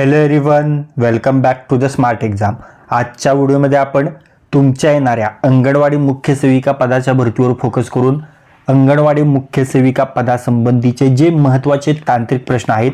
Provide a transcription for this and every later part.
Hello everyone welcome back to the smart exam आजच्या व्हिडिओमध्ये आपण तुमच्या येणाऱ्या अंगणवाडी मुख्य सेविका पदाच्या भरतीवर फोकस करून अंगणवाडी मुख्य सेविका पदासंबंधीचे जे महत्त्वाचे तांत्रिक प्रश्न आहेत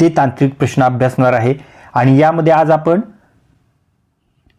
ते तांत्रिक प्रश्न अभ्यासणार आहे. आणि यामध्ये आज आपण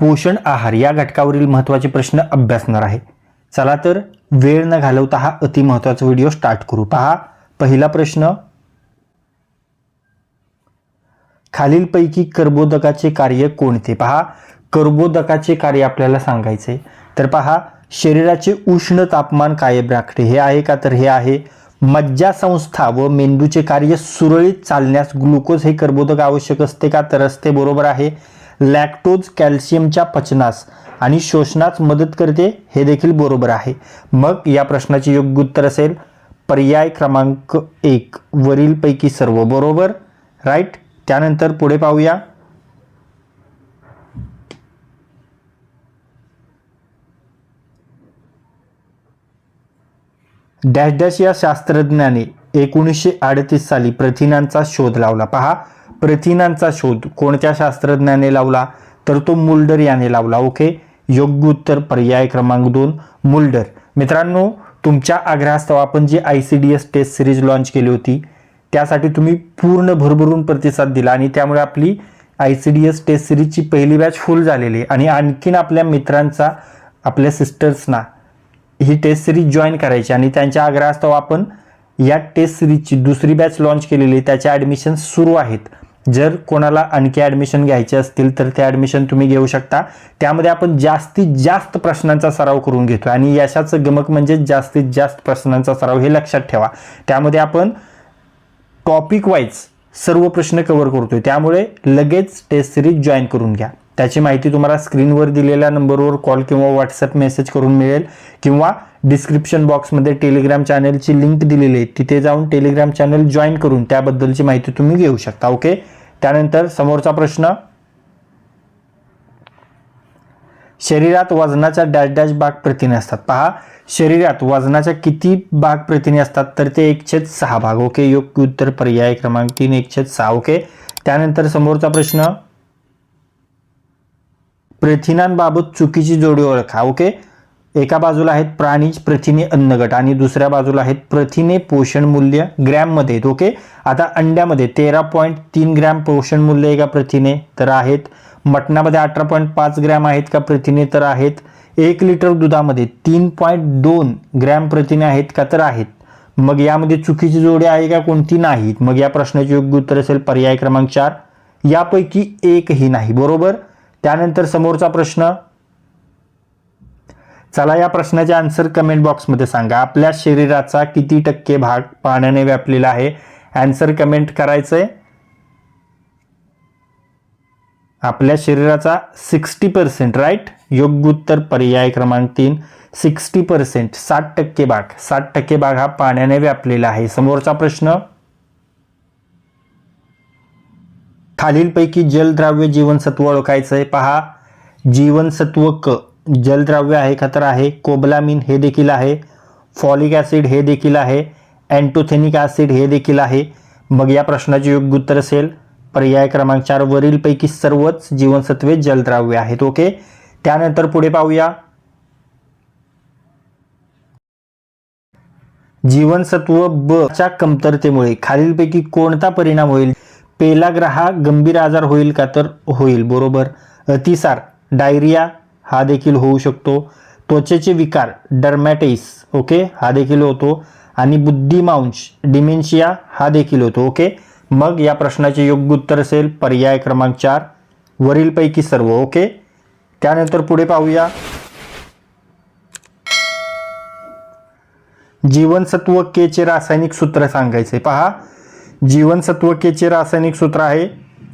पोषण आहार या घटकावरील महत्त्वाचे प्रश्न अभ्यासणार आहे. चला तर वेळ न घालवता हा अतिमहत्त्वाचा व्हिडिओ स्टार्ट करू. पहा पहिला प्रश्न खालीलपैकी कर्बोदकाचे कार्य कोणते? पहा. कर्बोदकाचे कार्य आपल्याला सांगायचे. तर पहा शरीराचे उष्ण तापमान कायम राखणे हे आहे का? तर हे आहे. मज्जासंस्था व मेंदूचे कार्य सुरळीत चालण्यास ग्लुकोज हे कर्बोदक आवश्यक असते का? तर असते बरोबर आहे. लॅक्टोज कॅल्शियमच्या पचनास आणि शोषणास मदत करते हे देखील बरोबर आहे. मग या प्रश्नाचे योग्य उत्तर असेल. पर्याय क्रमांक एक वरीलपैकी सर्व बरोबर? राईट? त्यानंतर पुढे पाहूया. डॅश डॅश या शास्त्रज्ञाने एकोणीसशे अडतीस साली प्रथिनांचा शोध लावला. पहा प्रथिनांचा शोध कोणत्या शास्त्रज्ञाने लावला? तर तो मुल्डर याने लावला. ओके? योग्य उत्तर पर्याय क्रमांक दोन मुल्डर. मित्रांनो तुमच्या आग्रहास्तव आपण G I C D S test series launch केली होती त्यासाठी तुम्ही पूर्ण भरभरून प्रतिसाद दिला आणि त्यामुळे आपली I C D S test सिरीजची पहिली बॅच फुल झालेली आहे. आणि आणखीन आपल्या मित्रांचा आपल्या सिस्टर्सना ही टेस्ट सिरीज जॉईन करायची आणि त्यांच्या आग्रहास्तव आपण या टेस्ट सिरीजची दुसरी बॅच लॉन्च केलेली त्याच्या ॲडमिशन सुरू आहेत. जर कोणाला आणखी ॲडमिशन घ्यायचे असतील तर ते ॲडमिशन तुम्ही घेऊ शकता. त्यामध्ये आपण जास्तीत जास्त प्रश्नांचा सराव करून घेतो आणि यशाचं गमक म्हणजे जास्तीत जास्त प्रश्नांचा सराव हे लक्षात ठेवा. त्यामध्ये आपण टॉपिक वाईज सर्व प्रश्न कव्हर करतोय. त्यामुळे लगेच टेस्ट सिरीज जॉईन करून घ्या. त्याची माहिती तुम्हाला स्क्रीनवर दिलेल्या नंबरवर कॉल किंवा व्हॉट्सअप मेसेज करून मिळेल किंवा डिस्क्रिप्शन बॉक्समध्ये टेलिग्राम चॅनलची लिंक दिलेली आहे. तिथे जाऊन टेलिग्राम चॅनल जॉईन करून त्याबद्दलची माहिती तुम्ही घेऊ शकता. ओके त्यानंतर समोरचा प्रश्न शरीरात वजनाच्या डॅश डॅश भाग प्रथिने असतात. पहा शरीरात वजनाच्या किती भाग प्रथिने असतात तर ते एक छेद सहा भाग ओके? योग्य उत्तर पर्याय क्रमांक तीन एक छेद सहा ओके? त्यानंतर समोरचा प्रश्न प्रथिनांबाबत चुकीची जोडी ओळखा ओके? एका बाजूला आहेत प्राणीज प्रथिने अन्नगट आणि दुसऱ्या बाजूला आहेत प्रथिने पोषण मूल्य ग्रॅममध्ये आहेत ओके? आता अंड्यामध्ये तेरा पॉईंट तीन ग्रॅम पोषण मूल्य आहे का प्रथिने तर आहेत मटणामध्ये अठरा पॉईंट पाच ग्रॅम आहेत का? प्रथिने तर आहेत. एक लिटर दुधामध्ये तीन पॉईंट दोन ग्रॅम प्रथिने आहेत का? तर आहेत. मग यामध्ये चुकीची जोडी आहे का? कोणती नाहीत मग या प्रश्नाचे योग्य उत्तर असेल पर्याय क्रमांक चार. यापैकी एकही नाही. बरोबर? त्यानंतर समोरचा प्रश्न. चला या प्रश्नाचे आन्सर कमेंट बॉक्समध्ये सांगा. आपल्या शरीराचा किती टक्के भाग पाण्याने व्यापलेला आहे? आन्सर कमेंट करायचं आहे आपल्या शरीराचा सिक्स्टी पर्सेंट राईट योग्य उत्तर पर्याय क्रमांक तीन सिक्स्टी पर्सेंट साठ टक्के भाग साठ टक्के भाग हा पाण्याने व्यापलेला आहे. समोरचा प्रश्न खालीलपैकी जलद्राव्य जीवनसत्व ओळखायचं आहे. पहा जीवनसत्व क जलद्राव्य आहे का तर आहे. कोबलामिन हे देखील आहे. फॉलिक ॲसिड हे देखील आहे. अँटोथेनिक ॲसिड हे देखील आहे. मग या प्रश्नाचे योग्य उत्तर असेल पर्याय क्रमांक चार वरीलपैकी सर्वच जीवनसत्वे जलद्राव्य आहेत. ओके? त्यानंतर पुढे पाहूया. जीवनसत्व ब च्या कमतरतेमुळे खालीलपैकी कोणता परिणाम होईल? पेलाग्रहा गंभीर आजार होईल का तर होईल. बरोबर? अतिसार डायरिया हा देखील होऊ शकतो. त्वचेचे विकार डर्मॅटिस ओके? हा देखील होतो. आणि बुद्धिमांश डिमेन्शिया हा देखील होतो. ओके? मग या प्रश्नाचे योग्य उत्तर असेल पर्याय क्रमांक चार. वरीलपैकी सर्व ओके? त्यानंतर पुढे पाहूया. जीवनसत्व के चे रासायनिक सूत्र सांगायचे. पहा. जीवनसत्व के चे रासायनिक सूत्र आहे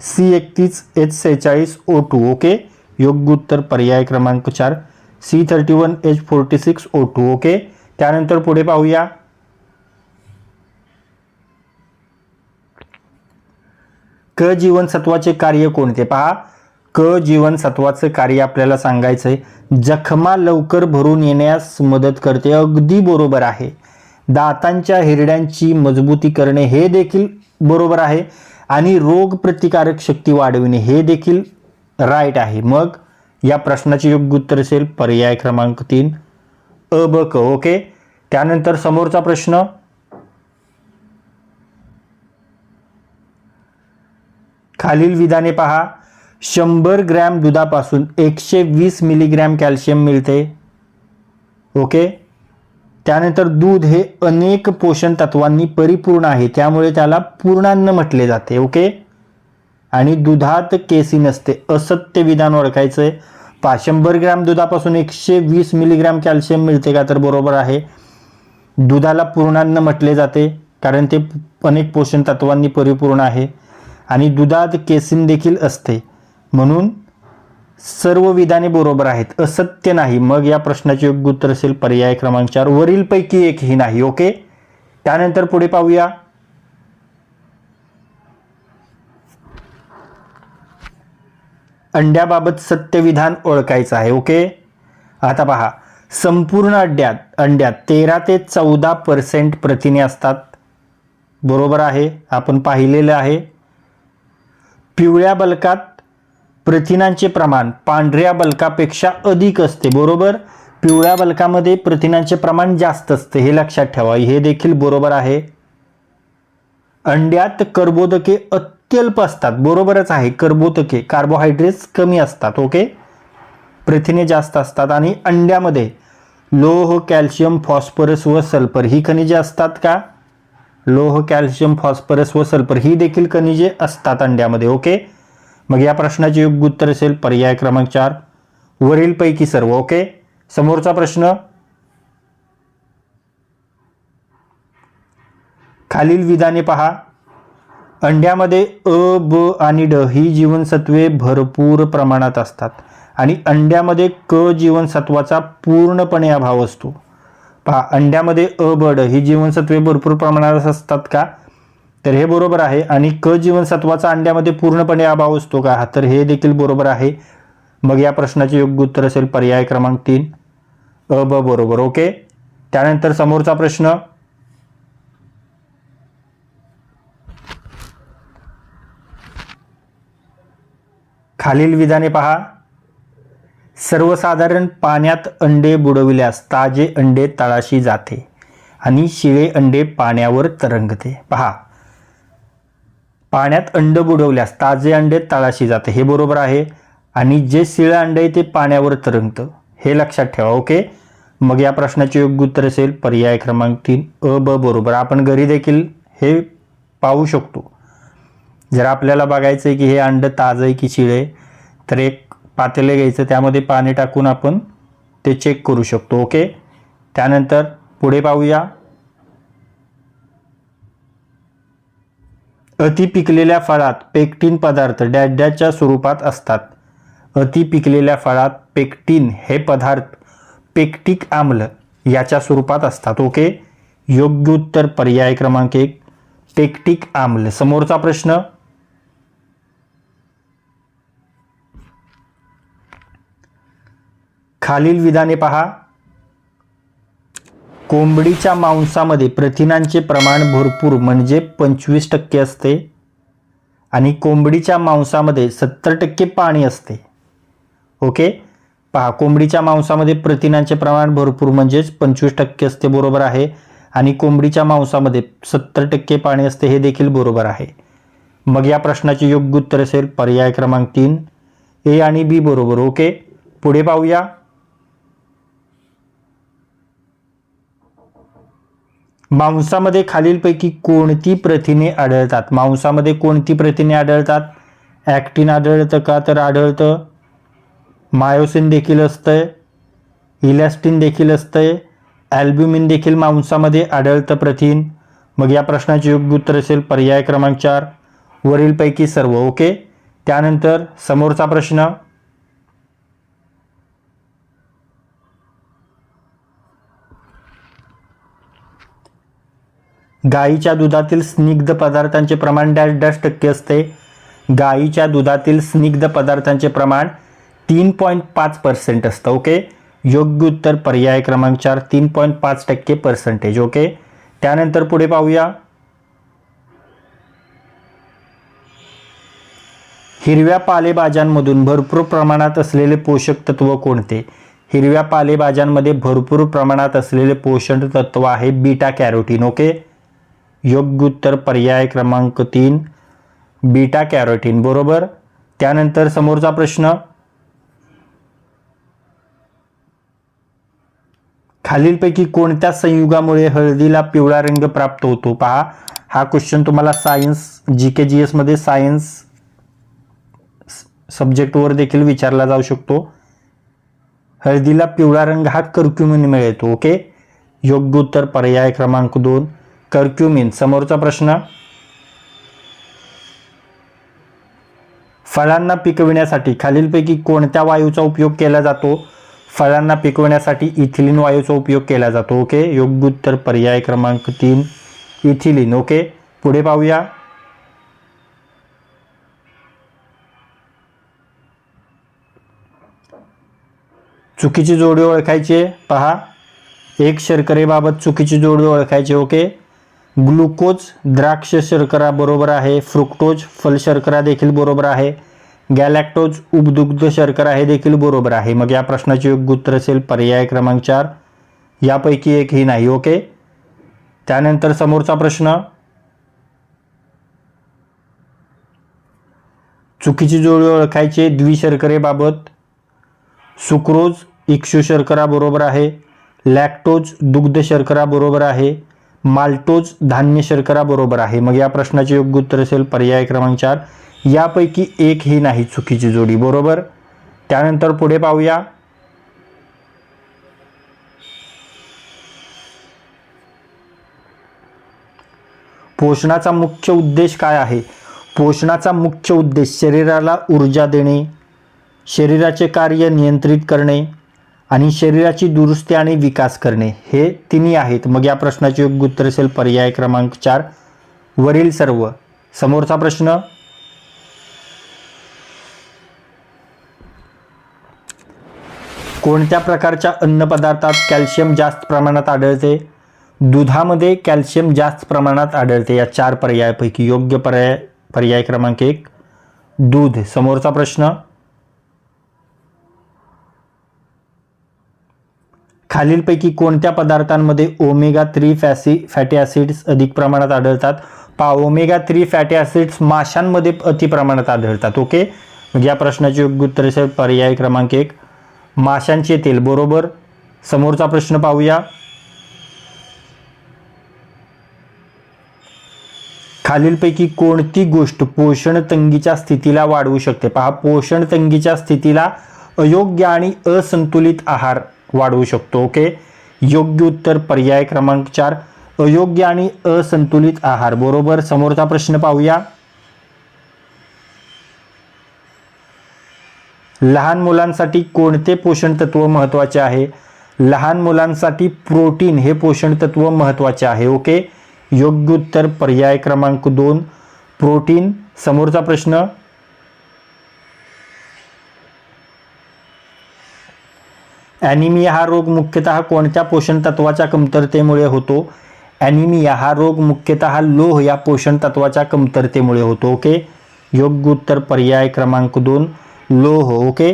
सी एकतीस एच सेहेचाळीस ओ टू ओके? योग्य उत्तर पर्याय क्रमांक चार. C thirty one H forty six O two okay? त्यानंतर पुढे पाहूया. क जीवनसत्वाचे कार्य कोणते? पहा. क जीवनसत्वाचं कार्य आपल्याला सांगायचं आहे जखमा लवकर भरून येण्यास मदत करते. अगदी बरोबर आहे. दातांच्या हिरड्यांची मजबूती करणे हे देखील बरोबर आहे. आणि रोगप्रतिकारक शक्ती वाढविणे हे देखील राईट आहे. मग या प्रश्नाचे योग्य उत्तर असेल. पर्याय क्रमांक तीन. अ ब क ओके. त्यानंतर समोरचा प्रश्न. खालील विधाने पहा. शंभर ग्रॅम दुधापासून एकशे वीस मिलीग्रॅम कॅल्शियम मिळते. ओके? त्यानंतर दूध हे अनेक पोषण तत्वांनी परिपूर्ण आहे. त्यामुळे त्याला पूर्णान्न म्हटले जाते. ओके? आणि दुधात केसी नसते. असत्य विधान ओळखायचं आहे पा शंभर ग्रॅम दुधापासून एकशे वीस मिलीग्रॅम कॅल्शियम मिळते का तर बरोबर आहे. दुधाला पूर्णान्न म्हटले जाते कारण ते अनेक पोषण तत्वांनी परिपूर्ण आहे. आणि दुधात केसिन देखील असते. म्हणून सर्व विधाने बरोबर आहेत. असत्य नाही. मग या प्रश्नाचे योग्य उत्तर असेल पर्याय क्रमांक चार. वरीलपैकी एकही नाही ओके? त्यानंतर पुढे पाहूया. अंड्याबाबत सत्यविधान ओळखायचं आहे ओके? आता पहा. संपूर्ण अंड्यात अंड्यात तेरा ते चौदा पर्सेंट प्रथिने असतात. बरोबर आहे? आपण पाहिलेलं आहे. पिवळ्या बलकात प्रथिनांचे प्रमाण पांढऱ्या बलकापेक्षा अधिक असते बरोबर? पिवळ्या बलकामध्ये प्रथिनांचे प्रमाण जास्त असते हे लक्षात ठेवा. हे देखील बरोबर आहे. अंड्यात कर्बोदके अत्यल्प असतात बरोबरच आहे. कर्बोदके कार्बोहायड्रेट्स कमी असतात ओके? प्रथिने जास्त असतात आणि अंड्यामध्ये लोह कॅल्शियम फॉस्फरस व सल्फर ही खनिजे असतात का? लोह कॅल्शियम फॉस्फरस व सल्फर ही देखील खनिजे असतात अंड्यामध्ये ओके? मग या प्रश्नाचे योग्य उत्तर असेल पर्याय क्रमांक चार. वरीलपैकी सर्व ओके? समोरचा प्रश्न. खालील विधाने पहा. अंड्यामध्ये अ ब आणि ड ही जीवनसत्वे भरपूर प्रमाणात असतात आणि अंड्यामध्ये क जीवनसत्वाचा पूर्णपणे अभाव असतो. पहा अंड्यामध्ये अ बड ही जीवनसत्वे भरपूर प्रमाणात असतात का? तर हे बरोबर आहे. आणि क जीवनसत्वाचा अंड्यामध्ये पूर्णपणे अभाव असतो का? हा तर हे देखील बरोबर आहे. मग या प्रश्नाचे योग्य उत्तर असेल पर्याय क्रमांक तीन. अ ब बरोबर. ओके? त्यानंतर समोरचा प्रश्न. खालील विधाने पहा. सर्वसाधारण पाण्यात अंडे बुडविल्यास ताजे अंडे तळाशी जाते आणि शिळे अंडे पाण्यावर तरंगते. पहा. पाण्यात अंड बुडवल्यास ताजे अंडे तळाशी जाते. हे बरोबर आहे. आणि जे शिळं अंड आहे ते पाण्यावर तरंगतं. हे लक्षात ठेवा ओके? मग या प्रश्नाचे योग्य उत्तर असेल पर्याय क्रमांक तीन. अ ब बरोबर. आपण घरी देखील हे पाहू शकतो. जर आपल्याला बघायचं आहे की हे अंड ताजं आहे की शिळे तर एक पातेले घ्यायचं त्यामध्ये पाणी टाकून आपण ते चेक करू शकतो ओके त्यानंतर पुढे पाहूया. अति पिकलेल्या फळात पेक्टिन पदार्थ डॅड्याच्या स्वरूपात असतात. अति पिकलेल्या फळात पेक्टिन हे पदार्थ पेक्टिक आम्ल याच्या स्वरूपात असतात ओके योग्य उत्तर पर्याय क्रमांक एक पेक्टिक आम्ल. समोरचा प्रश्न खालील विधाने पहा. कोंबडीच्या मांसामध्ये प्रथिनांचे प्रमाण भरपूर म्हणजे पंचवीस टक्के असते आणि कोंबडीच्या मांसामध्ये सत्तर टक्के पाणी असते. ओके? पहा कोंबडीच्या मांसामध्ये प्रथिनांचे प्रमाण भरपूर म्हणजेच पंचवीस टक्के असते बरोबर आहे. आणि कोंबडीच्या मांसामध्ये सत्तर टक्के पाणी असते हे देखील बरोबर आहे. मग या प्रश्नाचे योग्य उत्तर असेल पर्याय क्रमांक तीन. ए आणि बी बरोबर ओके? पुढे पाहूया. मांसामध्ये खालीलपैकी कोणती प्रथिने आढळतात? मांसामध्ये कोणती प्रथिने आढळतात? ॲक्टिन आढळतं का? तर आढळतं. मायोसिन देखील असतंय. इलॅस्टिन देखील असतंय. ॲल्ब्युमिन देखील मांसामध्ये आढळतं प्रथिन. मग या प्रश्नाचे योग्य उत्तर असेल पर्याय क्रमांक चार. वरीलपैकी सर्व ओके? त्यानंतर समोरचा प्रश्न. गाईच्या दुधातील स्निग्ध पदार्थांचे प्रमाण डॅश डॅश टक्के असते. गाईच्या दुधातील स्निग्ध पदार्थांचे प्रमाण तीन पॉईंट पाच पर्सेंट असतं ओके? योग्य उत्तर पर्याय क्रमांक चार तीन पॉईंट पाच टक्के पर्सेंटेज ओके? त्यानंतर पुढे पाहूया. हिरव्या पालेभाज्यांमधून भरपूर प्रमाणात असलेले पोषक तत्व कोणते? हिरव्या पालेभाज्यांमध्ये भरपूर प्रमाणात असलेले पोषण तत्व आहे बीटा कॅरोटीन ओके? योग्य उत्तर पर्याय क्रमांक तीन बीटा कॅरोटीन बरोबर? त्यानंतर समोरचा प्रश्न. खालीलपैकी कोणत्या संयुगामुळे हळदीला पिवळा रंग प्राप्त होतो? पहा हा क्वेश्चन तुम्हाला सायन्स जी के जी एसमध्ये सायन्स सब्जेक्टवर देखील विचारला जाऊ शकतो. हळदीला पिवळा रंग हा कर्क्युमिन मिळतो ओके योग्य उत्तर पर्याय क्रमांक दोन. कर्क्युमिन समोरचा प्रश्न. फळांना पिकविण्यासाठी खालीलपैकी कोणत्या वायूचा उपयोग केला जातो? फळांना पिकवण्यासाठी इथिलिन वायूचा उपयोग केला जातो. ओके योग्य उत्तर पर्याय क्रमांक तीन इथिलिन. ओके पुढे पाहूया. चुकीची जोडी ओळखायची पहा एक शर्करेबाबत चुकीची जोडी ओळखायची ओके ग्लुकोज द्राक्ष शर्करा बरोबर आहे फ्रुक्टोज फल शर्करा देखील बरोबर आहे गॅलॅक्टोज उपदुग्ध शर्करा हे देखील बरोबर आहे. मग या प्रश्नाचे योग्य उत्तर असेल पर्याय क्रमांक चार. यापैकी एकही नाही ओके? त्यानंतर समोरचा प्रश्न. चुकीची जोडी ओळखायची द्विशर्करेबाबत सुक्रोज इक्षू शर्करा बरोबर आहे लॅक्टोज दुग्ध शर्करा बरोबर आहे माल्टोज धान्य शर्करा बरोबर आहे. मग या प्रश्नाचे योग्य उत्तर असेल पर्याय क्रमांक चार. यापैकी एक ही नाही चुकीची जोडी. बरोबर? त्यानंतर पुढे पाहूया. पोषणाचा मुख्य उद्देश काय आहे? पोषणाचा मुख्य उद्देश शरीराला ऊर्जा देणे शरीराचे कार्य नियंत्रित करणे आणि शरीराची दुरुस्ती आणि विकास करणे हे तिन्ही आहेत. मग या प्रश्नाचे योग्य उत्तर असेल पर्याय क्रमांक चार. वरील सर्व. समोरचा प्रश्न? कोणत्या प्रकारच्या अन्नपदार्थात कॅल्शियम जास्त प्रमाणात आढळते? दुधामध्ये कॅल्शियम जास्त प्रमाणात आढळते. या चार पर्यायापैकी योग्य पर्याय पर्याय क्रमांक एक. दूध. समोरचा प्रश्न? खालीलपैकी कोणत्या पदार्थांमध्ये ओमेगा थ्री फॅसी फॅटी ॲसिड्स अधिक प्रमाणात आढळतात? पा ओमेगा थ्री फॅटी ॲसिड्स माशांमध्ये अति प्रमाणात आढळतात ओके म्हणजे या प्रश्नाचे योग्य उत्तर असेल पर्याय क्रमांक एक. माशांचे तेल बरोबर? समोरचा प्रश्न पाहूया. खालीलपैकी कोणती गोष्ट पोषण तंगीच्या स्थितीला वाढवू शकते? पहा पोषण तंगीच्या स्थितीला अयोग्य आणि असंतुलित आहार. वाढवू शकतो. ओके? योग्य उत्तर पर्याय क्रमांक चार. अयोग्य आणि असंतुलित आहार. बरोबर? समोरचा प्रश्न पाहूया. लहान मुलांसाठी कोणते पोषण तत्व महत्त्वाचे आहे? लहान मुलांसाठी प्रोटीन हे पोषण तत्व महत्त्वाचे आहे. ओके? योग्य उत्तर पर्याय क्रमांक दोन. प्रोटीन. समोरचा प्रश्न. ॲनिमिया हा रोग मुख्यतः कोणत्या पोषण तत्वाच्या कमतरतेमुळे होतो? ॲनिमिया हा रोग मुख्यतः लोह या पोषण तत्वाच्या कमतरतेमुळे होतो ओके? योग्य उत्तर पर्याय क्रमांक दोन लोह ओके?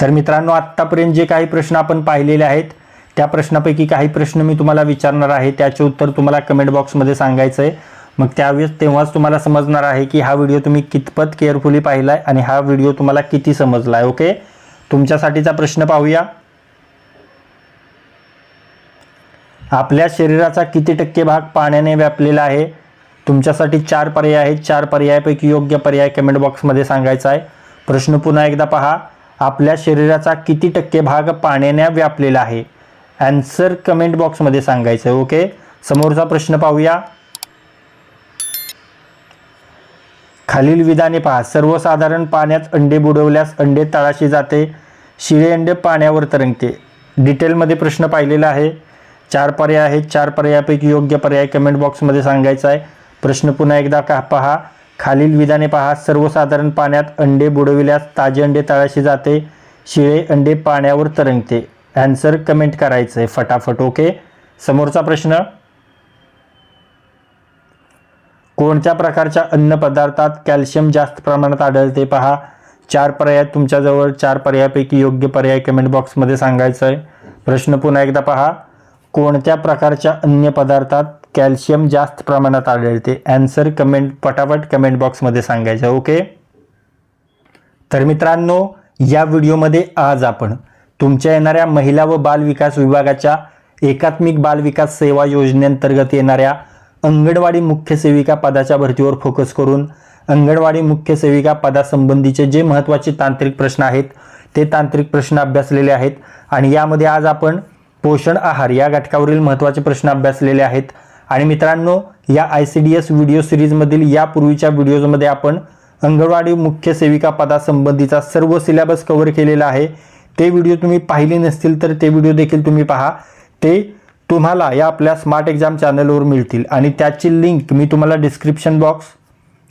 तर मित्रांनो आत्तापर्यंत जे काही प्रश्न आपण पाहिलेले आहेत त्या प्रश्नापैकी काही प्रश्न मी तुम्हाला विचारणार आहे त्याचे उत्तर तुम्हाला कमेंट बॉक्समध्ये सांगायचं आहे मग त्यावेळेस तेव्हाच तुम्हाला समजणार आहे की हा व्हिडिओ तुम्ही कितपत केअरफुली पाहिला आहे आणि हा व्हिडिओ तुम्हाला किती समजला आहे ओके तुमच्यासाठीचा प्रश्न पाहूया. आपल्या शरीराचा किती टक्के भाग पाण्याने व्यापलेला आहे? तुमच्यासाठी चार पर्याय आहेत. चार पर्यायापैकी योग्य पर्याय कमेंट बॉक्समध्ये सांगायचा आहे. प्रश्न पुन्हा एकदा पहा. आपल्या शरीराचा किती टक्के भाग पाण्याने व्यापलेला आहे? ॲन्सर कमेंट बॉक्समध्ये सांगायचं आहे ओके समोरचा प्रश्न पाहूया. खालील विधाने पहा. सर्वसाधारण पाण्यात अंडे बुडवल्यास अंडे तळाशी जाते शिळे अंडे पाण्यावर तरंगते. डिटेलमध्ये प्रश्न पाहिलेला आहे. चार पर्याय आहेत. चार पर्यायापैकी योग्य पर्याय कमेंट बॉक्समध्ये सांगायचा आहे. प्रश्न पुन्हा एकदा का पहा. खालील विधाने पहा. सर्वसाधारण पाण्यात अंडे बुडविल्यास ताजे अंडे तळाशी जाते शिळे अंडे पाण्यावर तरंगते. ॲन्सर कमेंट करायचं आहे फटाफट ओके समोरचा प्रश्न. कोणत्या प्रकारच्या अन्नपदार्थात कॅल्शियम जास्त प्रमाणात आढळते पहा. चार पर्याय तुमच्याजवळ चार पर्यायापैकी योग्य पर्याय कमेंट बॉक्समध्ये सांगायचं आहे. प्रश्न पुन्हा एकदा पहा. कोणत्या प्रकारच्या अन्य पदार्थात कॅल्शियम जास्त प्रमाणात आढळते? ॲन्सर कमेंट पटापट कमेंट बॉक्समध्ये सांगायचं ओके तर मित्रांनो या व्हिडिओमध्ये आज आपण तुमच्या येणाऱ्या महिला व बाल विकास विभागाच्या एकात्मिक बाल विकास सेवा योजनेअंतर्गत येणाऱ्या अंगणवाडी मुख्य सेविका पदाच्या भरतीवर फोकस करून अंगणवाडी मुख्य सेविका पदासंबंधीचे जे महत्त्वाचे तांत्रिक प्रश्न आहेत ते तांत्रिक प्रश्न अभ्यासलेले आहेत आणि यामध्ये आज आपण पोषण आहार या घटकावरील महत्त्वाचे प्रश्न अभ्यासलेले आहेत. आणि मित्रांनो या I C D S video सिरीजमधील यापूर्वीच्या व्हिडिओजमध्ये आपण अंगणवाडी मुख्य सेविका पदासंबंधीचा सर्व सिलेबस कव्हर केलेला आहे. ते व्हिडिओ तुम्ही पाहिले नसतील तर ते व्हिडिओ देखील तुम्ही पहा. ते तुम्हाला या आपल्या स्मार्ट एक्झाम चॅनलवर मिळतील. आणि त्याची लिंक मी तुम्हाला डिस्क्रिप्शन बॉक्स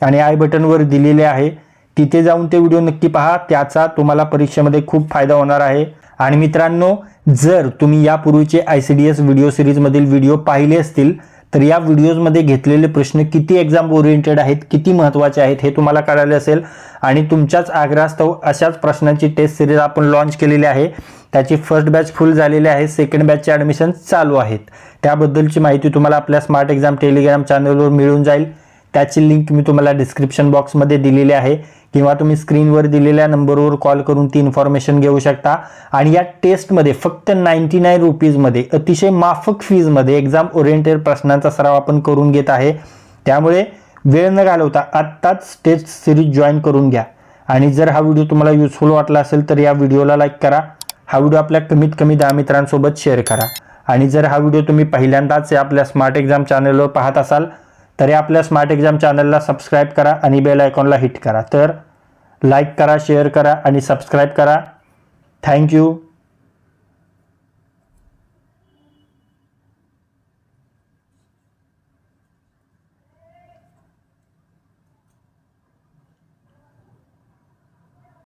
आणि आय बटनवर दिलेले आहे. तिथे जाऊन ते व्हिडिओ नक्की पहा. त्याचा तुम्हाला परीक्षेमध्ये खूप फायदा होणार आहे. आणि मित्रांनो जर तुम्ही यापूर्वीचे I C D S video सिरीजमधील video पाहिले असतील तर या व्हिडिओजमध्ये घेतलेले प्रश्न किती एक्झाम ओरिएंटेड आहेत किती महत्त्वाचे आहेत हे तुम्हाला कळाले असेल. आणि तुमच्याच आग्रहास्तव अशाच प्रश्नांची टेस्ट सिरीज आपण लॉन्च केलेली आहे. त्याची फर्स्ट बॅच फुल झालेली आहे. सेकंड बॅचचे ॲडमिशन चालू आहेत. त्याबद्दलची माहिती तुम्हाला आपल्या स्मार्ट एक्झाम टेलिग्राम चॅनलवर मिळून जाईल. त्याची लिंक मी तुम्हाला डिस्क्रिप्शन बॉक्समध्ये दिलेली आहे. किंवा तुम्ही स्क्रीनवर दिलेल्या नंबरवर कॉल करून ती इन्फॉर्मेशन घेऊ शकता. आणि या टेस्टमध्ये फक्त नाईन्टी नाईन रुपीजमध्ये अतिशय माफक फीजमध्ये एक्झाम ओरिएंटेड प्रश्नांचा सराव आपण करून घेत आहे. त्यामुळे वेळ न घालवता आत्ताच टेस्ट सिरीज जॉईन करून घ्या. आणि जर हा व्हिडिओ तुम्हाला युजफुल वाटला असेल तर या व्हिडिओला लाईक करा. हा व्हिडिओ आपल्या कमीत कमी दहा मित्रांसोबत शेअर करा. आणि जर हा व्हिडिओ तुम्ही पहिल्यांदाच या आपल्या स्मार्ट एक्झाम चॅनलवर पाहत असाल तर या आपल्या स्मार्ट एक्झाम चॅनलला सबस्क्राईब करा आणि बेल आयकॉनला हिट करा. तर लाईक करा शेअर करा आणि सबस्क्राईब करा. थँक्यू